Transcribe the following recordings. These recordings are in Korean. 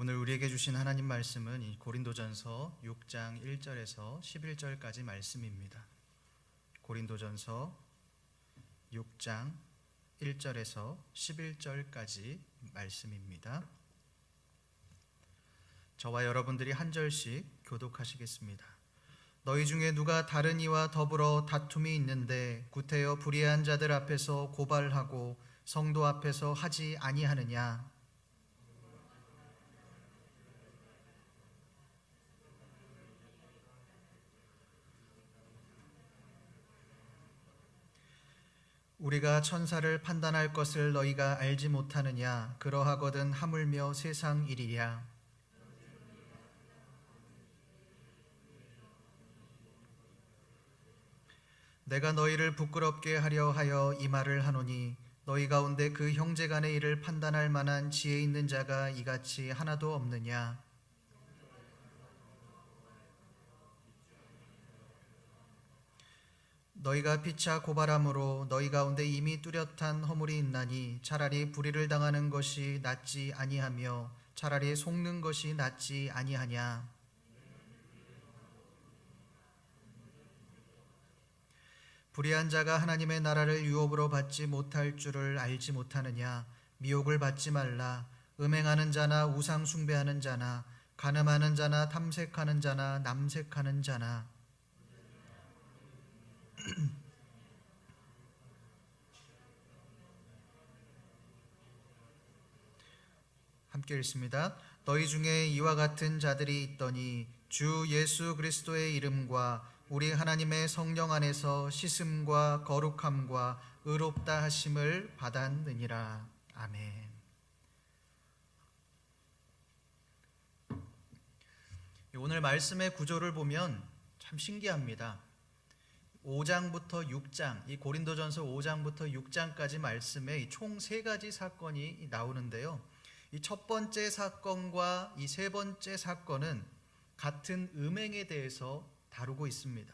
오늘 우리에게 주신 하나님 말씀은 이 고린도전서 6장 1절에서 11절까지 말씀입니다. 고린도전서 6장 1절에서 11절까지 말씀입니다. 저와 여러분들이 한 절씩 교독하시겠습니다. 너희 중에 누가 다른 이와 더불어 다툼이 있는데 구태여 불의한 자들 앞에서 고발하고 성도 앞에서 하지 아니하느냐 우리가 천사를 판단할 것을 너희가 알지 못하느냐? 그러하거든 하물며 세상 일이야 내가 너희를 부끄럽게 하려 하여 이 말을 하노니 너희 가운데 그 형제간의 일을 판단할 만한 지혜 있는 자가 이같이 하나도 없느냐 너희가 피차 고발함으로 너희 가운데 이미 뚜렷한 허물이 있나니 차라리 불의를 당하는 것이 낫지 아니하며 차라리 속는 것이 낫지 아니하냐. 불의한 자가 하나님의 나라를 유업으로 받지 못할 줄을 알지 못하느냐. 미혹을 받지 말라. 음행하는 자나 우상 숭배하는 자나 간음하는 자나 탐색하는 자나 남색하는 자나 함께 읽습니다. 너희 중에 이와 같은 자들이 있더니 주 예수 그리스도의 이름과 우리 하나님의 성령 안에서 씻음과 거룩함과 의롭다 하심을 받았느니라. 아멘. 오늘 말씀의 구조를 보면 참 신기합니다. 5장부터 6장, 이 고린도전서 5장부터 6장까지 말씀에 총 세 가지 사건이 나오는데요. 이 첫 번째 사건과 이 세 번째 사건은 같은 음행에 대해서 다루고 있습니다.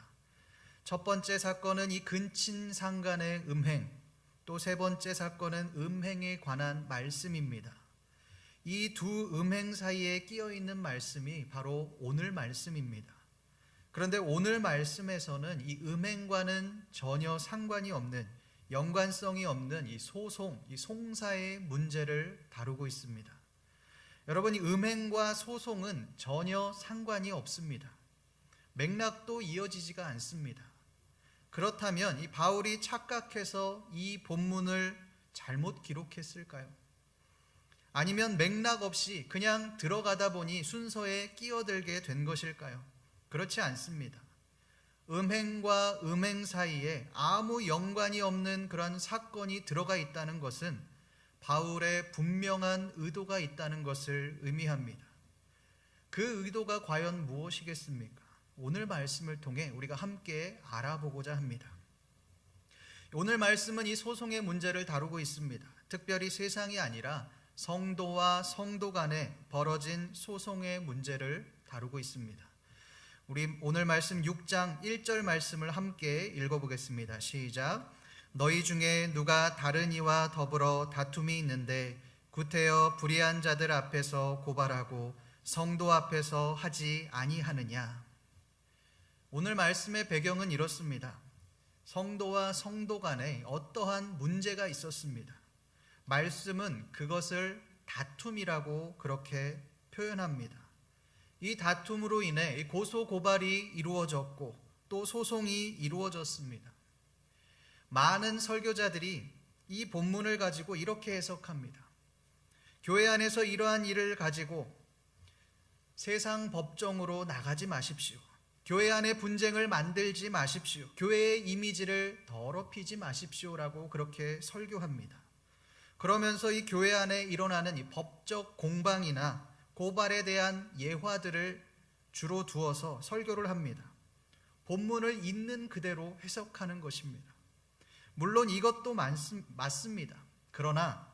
첫 번째 사건은 이 근친 상간의 음행, 또 세 번째 사건은 음행에 관한 말씀입니다. 이 두 음행 사이에 끼어 있는 말씀이 바로 오늘 말씀입니다. 그런데 오늘 말씀에서는 이 음행과는 전혀 상관이 없는 연관성이 없는 이 소송, 이 송사의 문제를 다루고 있습니다. 여러분, 이 음행과 소송은 전혀 상관이 없습니다. 맥락도 이어지지가 않습니다. 그렇다면 이 바울이 착각해서 이 본문을 잘못 기록했을까요? 아니면 맥락 없이 그냥 들어가다 보니 순서에 끼어들게 된 것일까요? 그렇지 않습니다. 음행과 음행 사이에 아무 연관이 없는 그런 사건이 들어가 있다는 것은 바울의 분명한 의도가 있다는 것을 의미합니다. 그 의도가 과연 무엇이겠습니까? 오늘 말씀을 통해 우리가 함께 알아보고자 합니다. 오늘 말씀은 이 소송의 문제를 다루고 있습니다. 특별히 세상이 아니라 성도와 성도 간에 벌어진 소송의 문제를 다루고 있습니다. 우리 오늘 말씀 6장 1절 말씀을 함께 읽어보겠습니다. 시작. 너희 중에 누가 다른 이와 더불어 다툼이 있는데 구태여 불의한 자들 앞에서 고발하고 성도 앞에서 하지 아니하느냐. 오늘 말씀의 배경은 이렇습니다. 성도와 성도 간에 어떠한 문제가 있었습니다. 말씀은 그것을 다툼이라고 그렇게 표현합니다. 이 다툼으로 인해 고소 고발이 이루어졌고 또 소송이 이루어졌습니다. 많은 설교자들이 이 본문을 가지고 이렇게 해석합니다. 교회 안에서 이러한 일을 가지고 세상 법정으로 나가지 마십시오. 교회 안에 분쟁을 만들지 마십시오. 교회의 이미지를 더럽히지 마십시오라고 그렇게 설교합니다. 그러면서 이 교회 안에 일어나는 이 법적 공방이나 고발에 대한 예화들을 주로 두어서 설교를 합니다. 본문을 있는 그대로 해석하는 것입니다. 물론 이것도 맞습니다. 그러나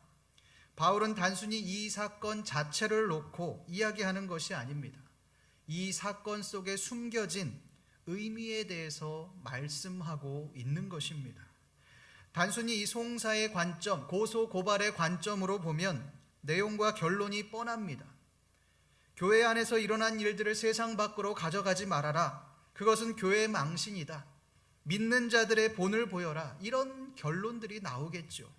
바울은 단순히 이 사건 자체를 놓고 이야기하는 것이 아닙니다. 이 사건 속에 숨겨진 의미에 대해서 말씀하고 있는 것입니다. 단순히 이 송사의 관점, 고소 고발의 관점으로 보면 내용과 결론이 뻔합니다. 교회 안에서 일어난 일들을 세상 밖으로 가져가지 말아라. 그것은 교회의 망신이다. 믿는 자들의 본을 보여라. 이런 결론들이 나오겠죠.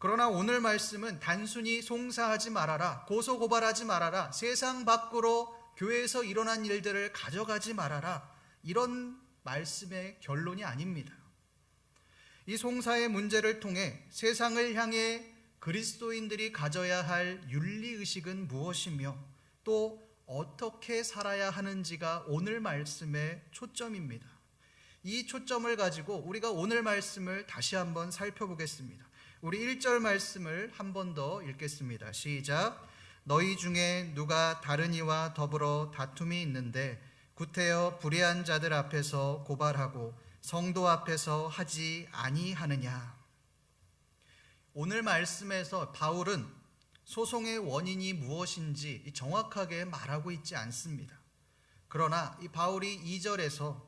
그러나 오늘 말씀은 단순히 송사하지 말아라. 고소 고발하지 말아라. 세상 밖으로 교회에서 일어난 일들을 가져가지 말아라. 이런 말씀의 결론이 아닙니다. 이 송사의 문제를 통해 세상을 향해 그리스도인들이 가져야 할 윤리 의식은 무엇이며 또 어떻게 살아야 하는지가 오늘 말씀의 초점입니다. 이 초점을 가지고 우리가 오늘 말씀을 다시 한번 살펴보겠습니다. 우리 1절 말씀을 한 번 더 읽겠습니다. 시작. 너희 중에 누가 다른 이와 더불어 다툼이 있는데 구태여 불의한 자들 앞에서 고발하고 성도 앞에서 하지 아니하느냐. 오늘 말씀에서 바울은 소송의 원인이 무엇인지 정확하게 말하고 있지 않습니다. 그러나 이 바울이 2절에서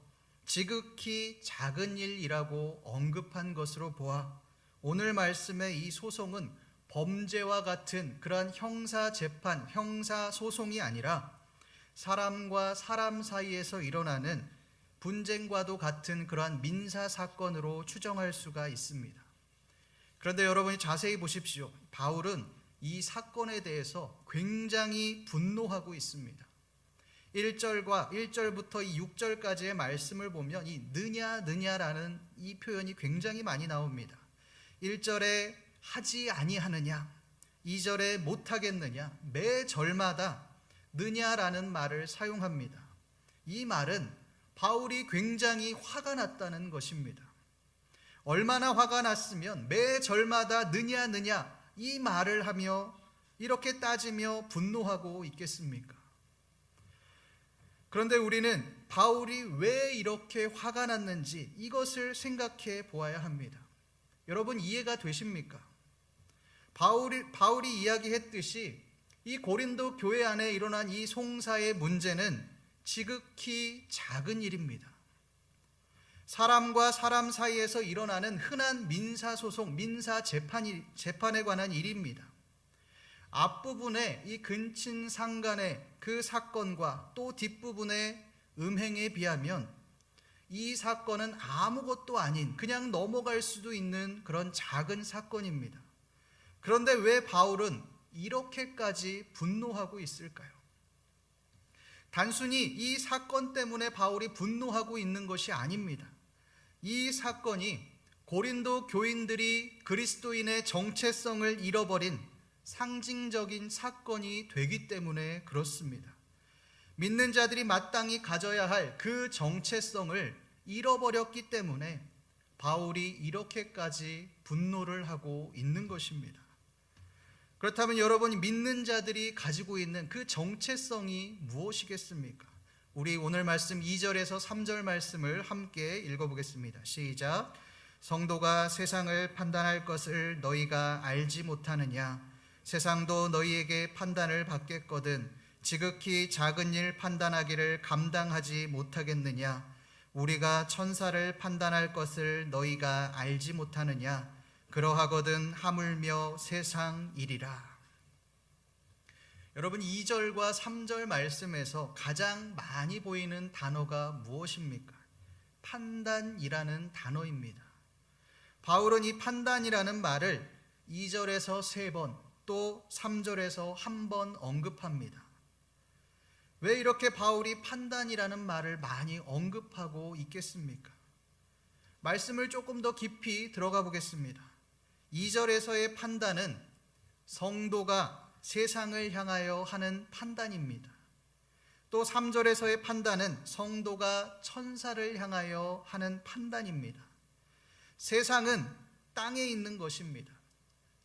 지극히 작은 일이라고 언급한 것으로 보아 오늘 말씀의 이 소송은 범죄와 같은 그러한 형사 재판, 형사 소송이 아니라 사람과 사람 사이에서 일어나는 분쟁과도 같은 그러한 민사 사건으로 추정할 수가 있습니다. 그런데 여러분이 자세히 보십시오. 바울은 이 사건에 대해서 굉장히 분노하고 있습니다. 1절과 1절부터 이 6절까지의 말씀을 보면 이 느냐 느냐라는 이 표현이 굉장히 많이 나옵니다. 1절에 하지 아니하느냐, 2절에 못하겠느냐, 매 절마다 느냐라는 말을 사용합니다. 이 말은 바울이 굉장히 화가 났다는 것입니다. 얼마나 화가 났으면 매 절마다 느냐 느냐 이 말을 하며 이렇게 따지며 분노하고 있겠습니까? 그런데 우리는 바울이 왜 이렇게 화가 났는지 이것을 생각해 보아야 합니다. 여러분 이해가 되십니까? 바울이, 바울이 이야기했듯이 이 고린도 교회 안에 일어난 이 송사의 문제는 지극히 작은 일입니다. 사람과 사람 사이에서 일어나는 흔한 민사 소송, 민사 재판이, 재판에 관한 일입니다. 앞부분의 이 근친 상간의 그 사건과 또 뒷부분의 음행에 비하면 이 사건은 아무것도 아닌 그냥 넘어갈 수도 있는 그런 작은 사건입니다. 그런데 왜 바울은 이렇게까지 분노하고 있을까요? 단순히 이 사건 때문에 바울이 분노하고 있는 것이 아닙니다. 이 사건이 고린도 교인들이 그리스도인의 정체성을 잃어버린 상징적인 사건이 되기 때문에 그렇습니다. 믿는 자들이 마땅히 가져야 할 그 정체성을 잃어버렸기 때문에 바울이 이렇게까지 분노를 하고 있는 것입니다. 그렇다면 여러분이 믿는 자들이 가지고 있는 그 정체성이 무엇이겠습니까? 우리 오늘 말씀 2절에서 3절 말씀을 함께 읽어보겠습니다. 시작. 성도가 세상을 판단할 것을 너희가 알지 못하느냐? 세상도 너희에게 판단을 받겠거든 지극히 작은 일 판단하기를 감당하지 못하겠느냐? 우리가 천사를 판단할 것을 너희가 알지 못하느냐? 그러하거든 하물며 세상 일이라. 여러분 2절과 3절 말씀에서 가장 많이 보이는 단어가 무엇입니까? 판단이라는 단어입니다. 바울은 이 판단이라는 말을 2절에서 3번, 또 3절에서 한 번 언급합니다. 왜 이렇게 바울이 판단이라는 말을 많이 언급하고 있겠습니까? 말씀을 조금 더 깊이 들어가 보겠습니다. 2절에서의 판단은 성도가 세상을 향하여 하는 판단입니다. 또 3절에서의 판단은 성도가 천사를 향하여 하는 판단입니다. 세상은 땅에 있는 것입니다.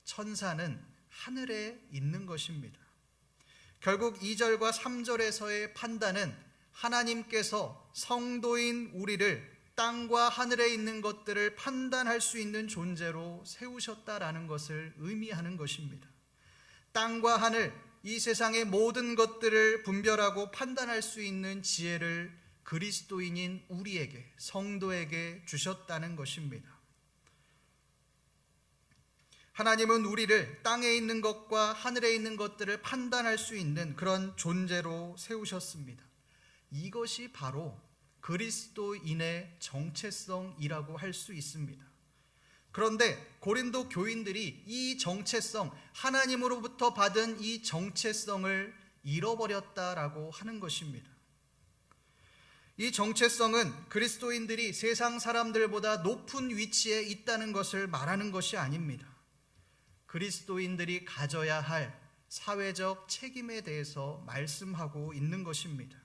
천사는 하늘에 있는 것입니다. 결국 2절과 3절에서의 판단은 하나님께서 성도인 우리를 땅과 하늘에 있는 것들을 판단할 수 있는 존재로 세우셨다라는 것을 의미하는 것입니다. 땅과 하늘, 이 세상의 모든 것들을 분별하고 판단할 수 있는 지혜를 그리스도인인 우리에게, 성도에게 주셨다는 것입니다. 하나님은 우리를 땅에 있는 것과 하늘에 있는 것들을 판단할 수 있는 그런 존재로 세우셨습니다. 이것이 바로 그리스도인의 정체성이라고 할 수 있습니다. 그런데 고린도 교인들이 이 정체성, 하나님으로부터 받은 이 정체성을 잃어버렸다라고 하는 것입니다. 이 정체성은 그리스도인들이 세상 사람들보다 높은 위치에 있다는 것을 말하는 것이 아닙니다. 그리스도인들이 가져야 할 사회적 책임에 대해서 말씀하고 있는 것입니다.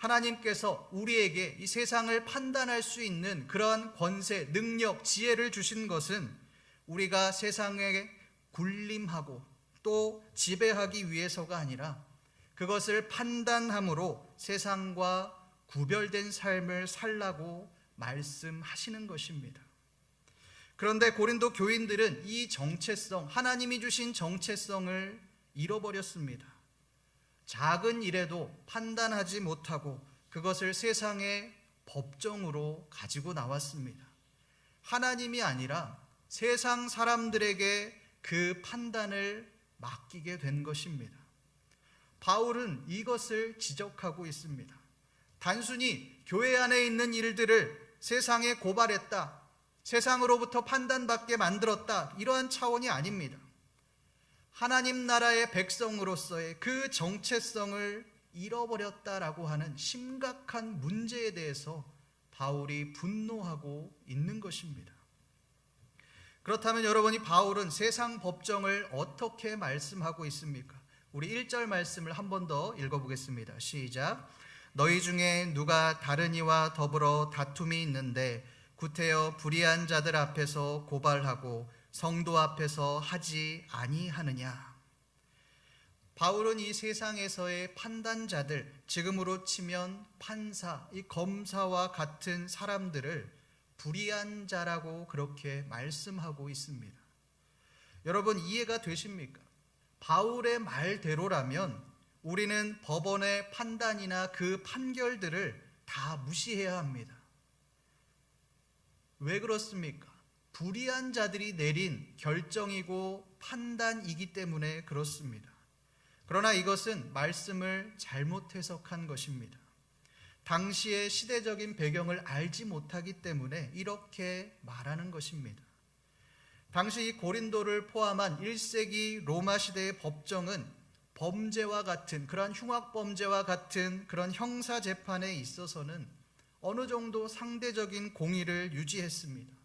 하나님께서 우리에게 이 세상을 판단할 수 있는 그러한 권세, 능력, 지혜를 주신 것은 우리가 세상에 군림하고 또 지배하기 위해서가 아니라 그것을 판단함으로 세상과 구별된 삶을 살라고 말씀하시는 것입니다. 그런데 고린도 교인들은 이 정체성, 하나님이 주신 정체성을 잃어버렸습니다. 작은 일에도 판단하지 못하고 그것을 세상의 법정으로 가지고 나왔습니다. 하나님이 아니라 세상 사람들에게 그 판단을 맡기게 된 것입니다. 바울은 이것을 지적하고 있습니다. 단순히 교회 안에 있는 일들을 세상에 고발했다. 세상으로부터 판단받게 만들었다. 이러한 차원이 아닙니다. 하나님 나라의 백성으로서의 그 정체성을 잃어버렸다라고 하는 심각한 문제에 대해서 바울이 분노하고 있는 것입니다. 그렇다면 여러분이 바울은 세상 법정을 어떻게 말씀하고 있습니까? 우리 1절 말씀을 한 번 더 읽어보겠습니다. 시작. 너희 중에 누가 다른 이와 더불어 다툼이 있는데 구태여 불의한 자들 앞에서 고발하고 성도 앞에서 하지 아니하느냐. 바울은 이 세상에서의 판단자들, 지금으로 치면 판사, 이 검사와 같은 사람들을 불의한 자라고 그렇게 말씀하고 있습니다. 여러분 이해가 되십니까? 바울의 말대로라면 우리는 법원의 판단이나 그 판결들을 다 무시해야 합니다. 왜 그렇습니까? 불의한 자들이 내린 결정이고 판단이기 때문에 그렇습니다. 그러나 이것은 말씀을 잘못 해석한 것입니다. 당시의 시대적인 배경을 알지 못하기 때문에 이렇게 말하는 것입니다. 당시 이 고린도를 포함한 1세기 로마 시대의 법정은 범죄와 같은 그러한 흉악 범죄와 같은 그런 형사 재판에 있어서는 어느 정도 상대적인 공의를 유지했습니다.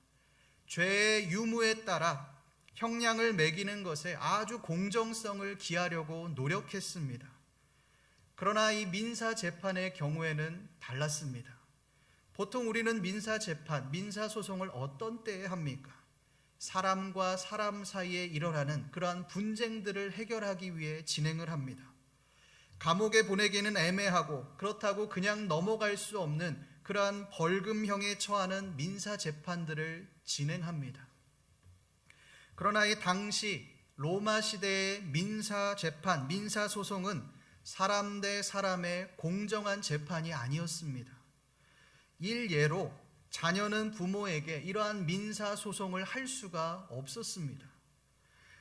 죄의 유무에 따라 형량을 매기는 것에 아주 공정성을 기하려고 노력했습니다. 그러나 이 민사 재판의 경우에는 달랐습니다. 보통 우리는 민사 재판, 민사 소송을 어떤 때에 합니까? 사람과 사람 사이에 일어나는 그러한 분쟁들을 해결하기 위해 진행을 합니다. 감옥에 보내기는 애매하고 그렇다고 그냥 넘어갈 수 없는 그러한 벌금형에 처하는 민사 재판들을 진행합니다. 그러나 이 당시 로마 시대의 민사 재판, 민사 소송은 사람 대 사람의 공정한 재판이 아니었습니다. 일예로 자녀는 부모에게 이러한 민사 소송을 할 수가 없었습니다.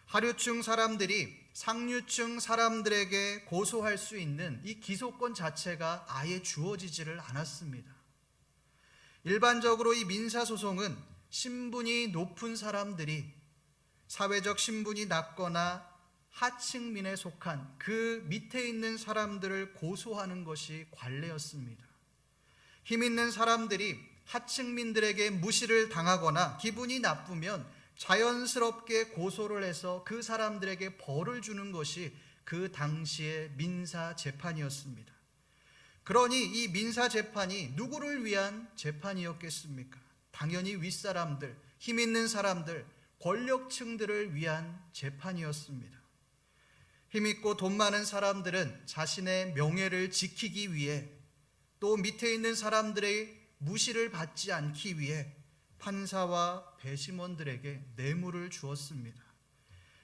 하류층 사람들이 상류층 사람들에게 고소할 수 있는 이 기소권 자체가 아예 주어지지를 않았습니다. 일반적으로 이 민사 소송은 신분이 높은 사람들이 사회적 신분이 낮거나 하층민에 속한 그 밑에 있는 사람들을 고소하는 것이 관례였습니다. 힘 있는 사람들이 하층민들에게 무시를 당하거나 기분이 나쁘면 자연스럽게 고소를 해서 그 사람들에게 벌을 주는 것이 그 당시의 민사 재판이었습니다. 그러니 이 민사 재판이 누구를 위한 재판이었겠습니까? 당연히 윗사람들, 힘 있는 사람들, 권력층들을 위한 재판이었습니다. 힘 있고 돈 많은 사람들은 자신의 명예를 지키기 위해 또 밑에 있는 사람들의 무시를 받지 않기 위해 판사와 배심원들에게 뇌물을 주었습니다.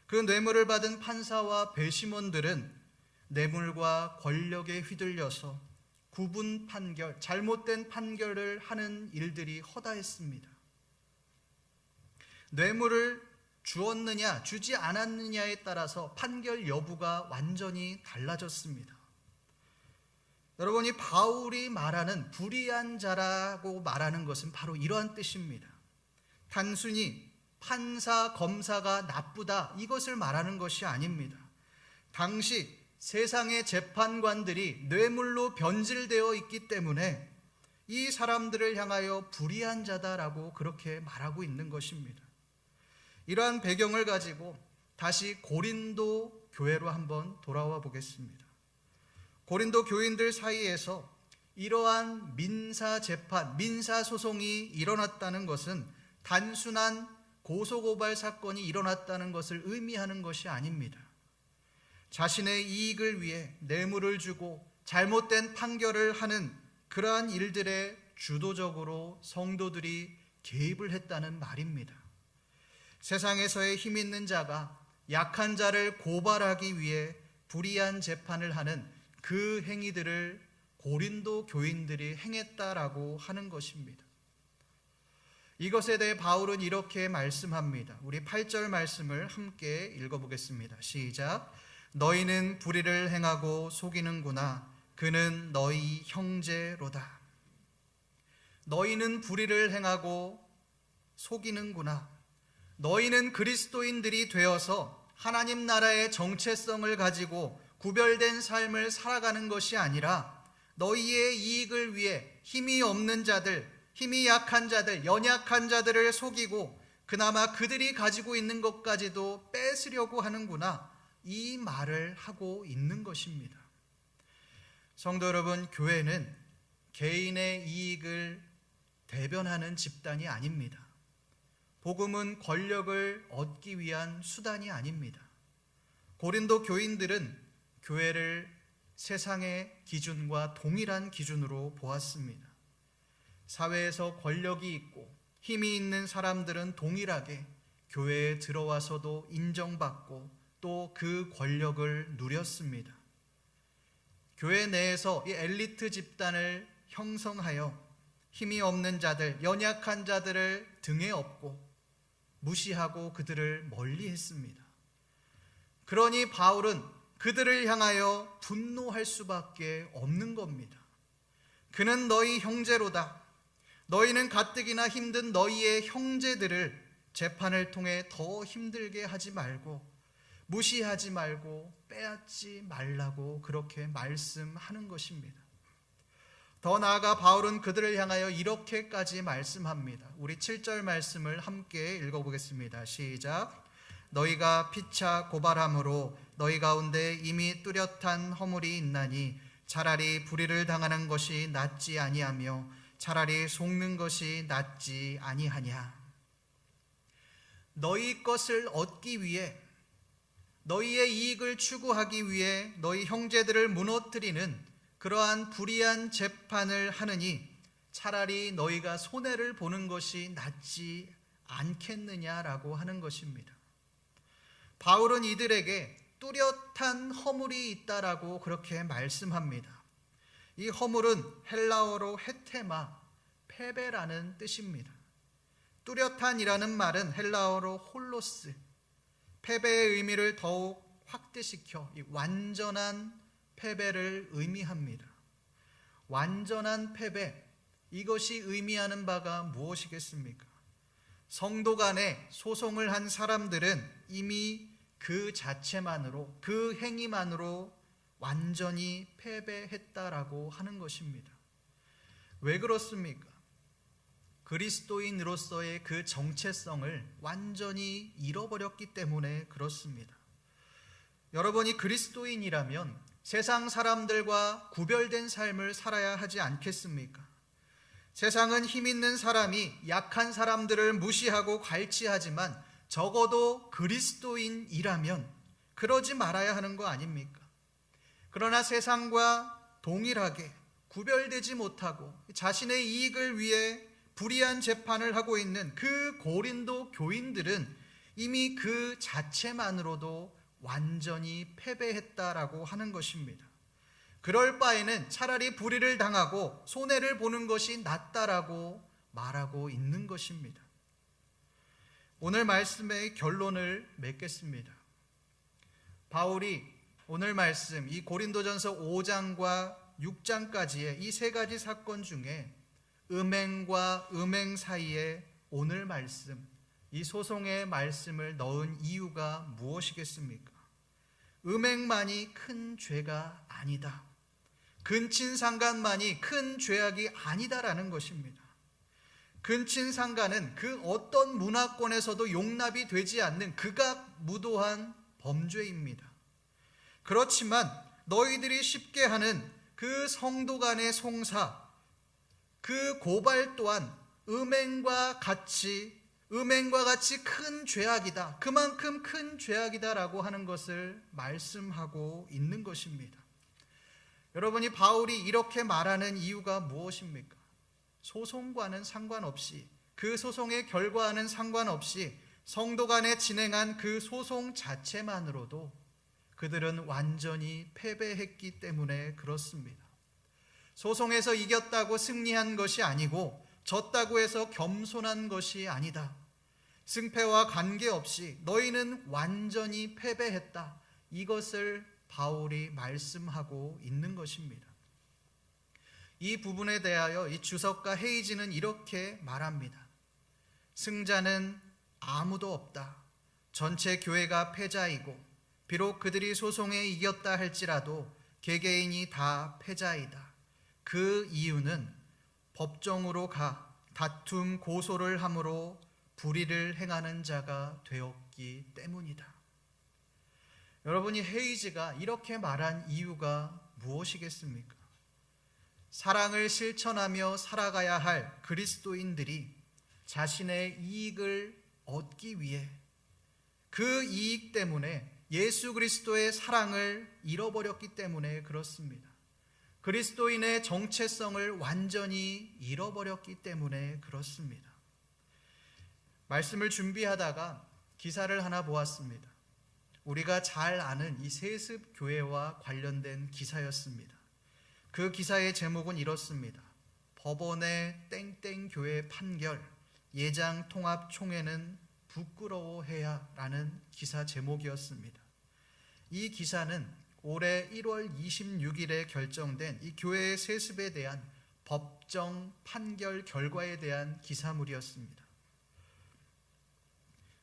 그 뇌물을 받은 판사와 배심원들은 뇌물과 권력에 휘둘려서 구분 판결, 잘못된 판결을 하는 일들이 허다했습니다. 뇌물을 주었느냐, 주지 않았느냐에 따라서 판결 여부가 완전히 달라졌습니다. 여러분 이 바울이 말하는 불의한 자라고 말하는 것은 바로 이러한 뜻입니다. 단순히 판사, 검사가 나쁘다 이것을 말하는 것이 아닙니다. 당시 세상의 재판관들이 뇌물로 변질되어 있기 때문에 이 사람들을 향하여 불의한 자다라고 그렇게 말하고 있는 것입니다. 이러한 배경을 가지고 다시 고린도 교회로 한번 돌아와 보겠습니다. 고린도 교인들 사이에서 이러한 민사 재판, 민사 소송이 일어났다는 것은 단순한 고소고발 사건이 일어났다는 것을 의미하는 것이 아닙니다. 자신의 이익을 위해 뇌물을 주고 잘못된 판결을 하는 그러한 일들에 주도적으로 성도들이 개입을 했다는 말입니다. 세상에서의 힘 있는 자가 약한 자를 고발하기 위해 불의한 재판을 하는 그 행위들을 고린도 교인들이 행했다라고 하는 것입니다. 이것에 대해 바울은 이렇게 말씀합니다. 우리 8절 말씀을 함께 읽어보겠습니다. 시작. 너희는 불의를 행하고 속이는구나. 그는 너희 형제로다. 너희는 불의를 행하고 속이는구나. 너희는 그리스도인들이 되어서 하나님 나라의 정체성을 가지고 구별된 삶을 살아가는 것이 아니라 너희의 이익을 위해 힘이 없는 자들, 힘이 약한 자들, 연약한 자들을 속이고 그나마 그들이 가지고 있는 것까지도 뺏으려고 하는구나. 이 말을 하고 있는 것입니다. 성도 여러분, 교회는 개인의 이익을 대변하는 집단이 아닙니다. 복음은 권력을 얻기 위한 수단이 아닙니다. 고린도 교인들은 교회를 세상의 기준과 동일한 기준으로 보았습니다. 사회에서 권력이 있고 힘이 있는 사람들은 동일하게 교회에 들어와서도 인정받고 또 그 권력을 누렸습니다. 교회 내에서 이 엘리트 집단을 형성하여 힘이 없는 자들, 연약한 자들을 등에 업고 무시하고 그들을 멀리 했습니다. 그러니 바울은 그들을 향하여 분노할 수밖에 없는 겁니다. 그는 너희 형제로다. 너희는 가뜩이나 힘든 너희의 형제들을 재판을 통해 더 힘들게 하지 말고 무시하지 말고 빼앗지 말라고 그렇게 말씀하는 것입니다. 더 나아가 바울은 그들을 향하여 이렇게까지 말씀합니다. 우리 7절 말씀을 함께 읽어보겠습니다. 시작. 너희가 피차 고발함으로 너희 가운데 이미 뚜렷한 허물이 있나니 차라리 불의를 당하는 것이 낫지 아니하며 차라리 속는 것이 낫지 아니하냐. 너희 것을 얻기 위해 너희의 이익을 추구하기 위해 너희 형제들을 무너뜨리는 그러한 불의한 재판을 하느니 차라리 너희가 손해를 보는 것이 낫지 않겠느냐라고 하는 것입니다. 바울은 이들에게 뚜렷한 허물이 있다라고 그렇게 말씀합니다. 이 허물은 헬라어로 헤테마, 패배라는 뜻입니다. 뚜렷한이라는 말은 헬라어로 홀로스, 패배의 의미를 더욱 확대시켜 완전한 패배를 의미합니다. 완전한 패배, 이것이 의미하는 바가 무엇이겠습니까? 성도 간에 소송을 한 사람들은 이미 그 자체만으로, 그 행위만으로 완전히 패배했다라고 하는 것입니다. 왜 그렇습니까? 그리스도인으로서의 그 정체성을 완전히 잃어버렸기 때문에 그렇습니다. 여러분이 그리스도인이라면 세상 사람들과 구별된 삶을 살아야 하지 않겠습니까? 세상은 힘 있는 사람이 약한 사람들을 무시하고 갈취하지만 적어도 그리스도인이라면 그러지 말아야 하는 거 아닙니까? 그러나 세상과 동일하게 구별되지 못하고 자신의 이익을 위해 불의한 재판을 하고 있는 그 고린도 교인들은 이미 그 자체만으로도 완전히 패배했다라고 하는 것입니다. 그럴 바에는 차라리 불의를 당하고 손해를 보는 것이 낫다라고 말하고 있는 것입니다. 오늘 말씀의 결론을 맺겠습니다. 바울이 오늘 말씀 이 고린도전서 5장과 6장까지의 이 세 가지 사건 중에 음행과 음행 사이에 오늘 말씀 이 소송의 말씀을 넣은 이유가 무엇이겠습니까? 음행만이 큰 죄가 아니다. 근친상간만이 큰 죄악이 아니다라는 것입니다. 근친상간은 그 어떤 문화권에서도 용납이 되지 않는 극악무도한 범죄입니다. 그렇지만 너희들이 쉽게 하는 그 성도 간의 송사, 그 고발 또한 음행과 같이 음행과 같이 큰 죄악이다. 그만큼 큰 죄악이다라고 하는 것을 말씀하고 있는 것입니다. 여러분이 바울이 이렇게 말하는 이유가 무엇입니까? 소송과는 상관없이 그 소송의 결과와는 상관없이 성도 간에 진행한 그 소송 자체만으로도 그들은 완전히 패배했기 때문에 그렇습니다. 소송에서 이겼다고 승리한 것이 아니고 졌다고 해서 겸손한 것이 아니다. 승패와 관계없이 너희는 완전히 패배했다. 이것을 바울이 말씀하고 있는 것입니다. 이 부분에 대하여 이 주석가 헤이지는 이렇게 말합니다. 승자는 아무도 없다. 전체 교회가 패자이고 비록 그들이 소송에 이겼다 할지라도 개개인이 다 패자이다. 그 이유는 법정으로 가 다툼 고소를 함으로 불의를 행하는 자가 되었기 때문이다. 여러분이 헤이즈가 이렇게 말한 이유가 무엇이겠습니까? 사랑을 실천하며 살아가야 할 그리스도인들이 자신의 이익을 얻기 위해 그 이익 때문에 예수 그리스도의 사랑을 잃어버렸기 때문에 그렇습니다. 그리스도인의 정체성을 완전히 잃어버렸기 때문에 그렇습니다. 말씀을 준비하다가 기사를 하나 보았습니다. 우리가 잘 아는 이 세습 교회와 관련된 기사였습니다. 그 기사의 제목은 이렇습니다. 법원의 땡땡 교회 판결 예장 통합 총회는 부끄러워해야라는 기사 제목이었습니다. 이 기사는 올해 1월 26일에 결정된 이 교회의 세습에 대한 법정 판결 결과에 대한 기사물이었습니다.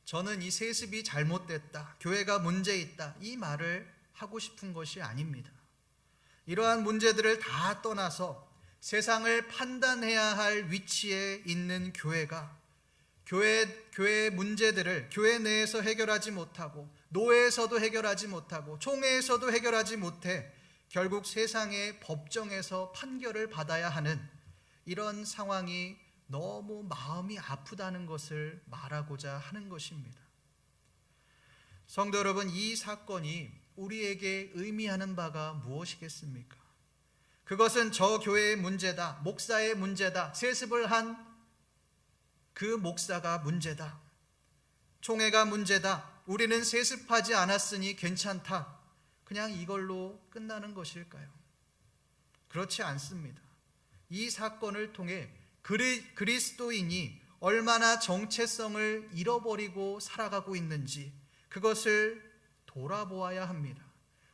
저는 이 세습이 잘못됐다, 교회가 문제 있다, 이 말을 하고 싶은 것이 아닙니다. 이러한 문제들을 다 떠나서 세상을 판단해야 할 위치에 있는 교회가 교회 교회의 문제들을 교회 내에서 해결하지 못하고 노예에서도 해결하지 못하고 총회에서도 해결하지 못해 결국 세상의 법정에서 판결을 받아야 하는 이런 상황이 너무 마음이 아프다는 것을 말하고자 하는 것입니다. 성도 여러분, 이 사건이 우리에게 의미하는 바가 무엇이겠습니까? 그것은 저 교회의 문제다, 목사의 문제다, 세습을 한 그 목사가 문제다. 총회가 문제다. 우리는 세습하지 않았으니 괜찮다. 그냥 이걸로 끝나는 것일까요? 그렇지 않습니다. 이 사건을 통해 그리, 그리스도인이 얼마나 정체성을 잃어버리고 살아가고 있는지 그것을 돌아보아야 합니다.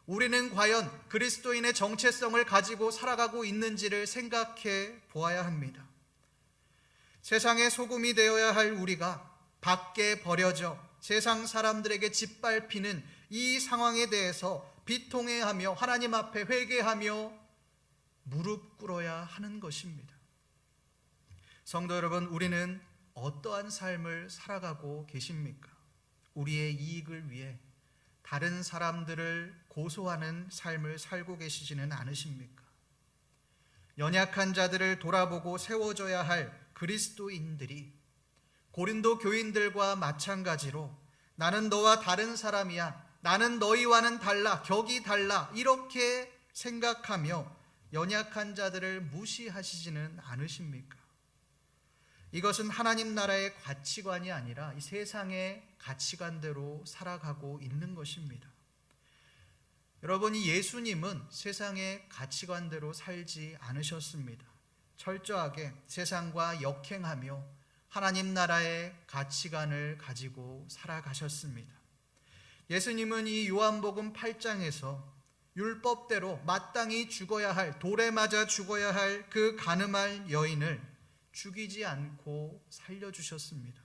우리는 과연 그리스도인의 정체성을 가지고 살아가고 있는지를 생각해 보아야 합니다. 세상의 소금이 되어야 할 우리가 밖에 버려져 세상 사람들에게 짓밟히는 이 상황에 대해서 비통해하며 하나님 앞에 회개하며 무릎 꿇어야 하는 것입니다. 성도 여러분, 우리는 어떠한 삶을 살아가고 계십니까? 우리의 이익을 위해 다른 사람들을 고소하는 삶을 살고 계시지는 않으십니까? 연약한 자들을 돌아보고 세워줘야 할 그리스도인들이 고린도 교인들과 마찬가지로 나는 너와 다른 사람이야. 나는 너희와는 달라. 격이 달라. 이렇게 생각하며 연약한 자들을 무시하시지는 않으십니까? 이것은 하나님 나라의 가치관이 아니라 이 세상의 가치관대로 살아가고 있는 것입니다. 여러분이 예수님은 세상의 가치관대로 살지 않으셨습니다. 철저하게 세상과 역행하며 하나님 나라의 가치관을 가지고 살아가셨습니다. 예수님은 이 요한복음 8장에서 율법대로 마땅히 죽어야 할 돌에 맞아 죽어야 할 그 가늠할 여인을 죽이지 않고 살려 주셨습니다.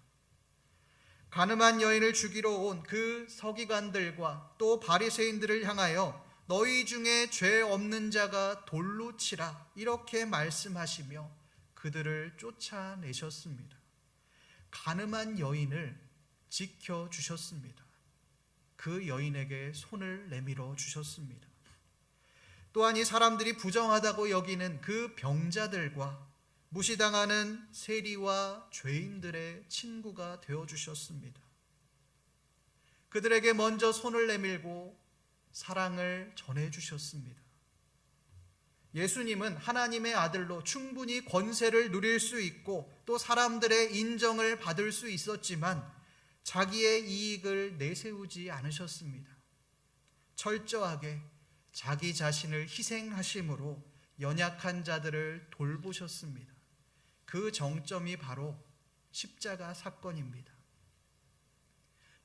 가늠한 여인을 죽이러 온 그 서기관들과 또 바리새인들을 향하여 너희 중에 죄 없는 자가 돌로 치라 이렇게 말씀하시며 그들을 쫓아내셨습니다. 가늠한 여인을 지켜 주셨습니다. 그 여인에게 손을 내밀어 주셨습니다. 또한 이 사람들이 부정하다고 여기는 그 병자들과 무시당하는 세리와 죄인들의 친구가 되어 주셨습니다. 그들에게 먼저 손을 내밀고 사랑을 전해 주셨습니다. 예수님은 하나님의 아들로 충분히 권세를 누릴 수 있고 또 사람들의 인정을 받을 수 있었지만 자기의 이익을 내세우지 않으셨습니다. 철저하게 자기 자신을 희생하심으로 연약한 자들을 돌보셨습니다. 그 정점이 바로 십자가 사건입니다.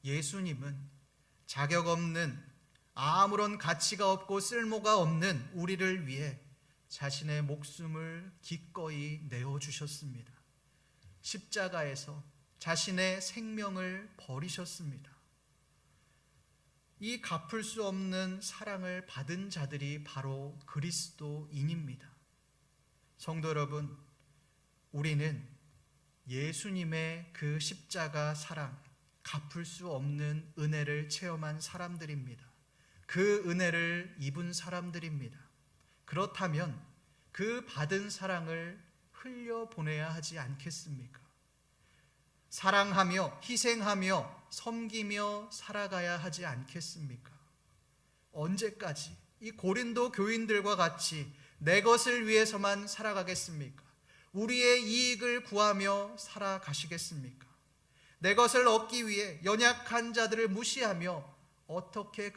예수님은 자격 없는 아무런 가치가 없고 쓸모가 없는 우리를 위해 자신의 목숨을 기꺼이 내어 주셨습니다. 십자가에서 자신의 생명을 버리셨습니다. 이 갚을 수 없는 사랑을 받은 자들이 바로 그리스도인입니다. 성도 여러분, 우리는 예수님의 그 십자가 사랑, 갚을 수 없는 은혜를 체험한 사람들입니다. 그 은혜를 입은 사람들입니다. 그렇다면 그 받은 사랑을 흘려보내야 하지 않겠습니까? 사랑하며 희생하며 섬기며 살아가야 하지 않겠습니까? 언제까지 이 고린도 교인들과 같이 내 것을 위해서만 살아가겠습니까? 우리의 이익을 구하며 살아가시겠습니까? 내 것을 얻기 위해 연약한 자들을 무시하며 어떻게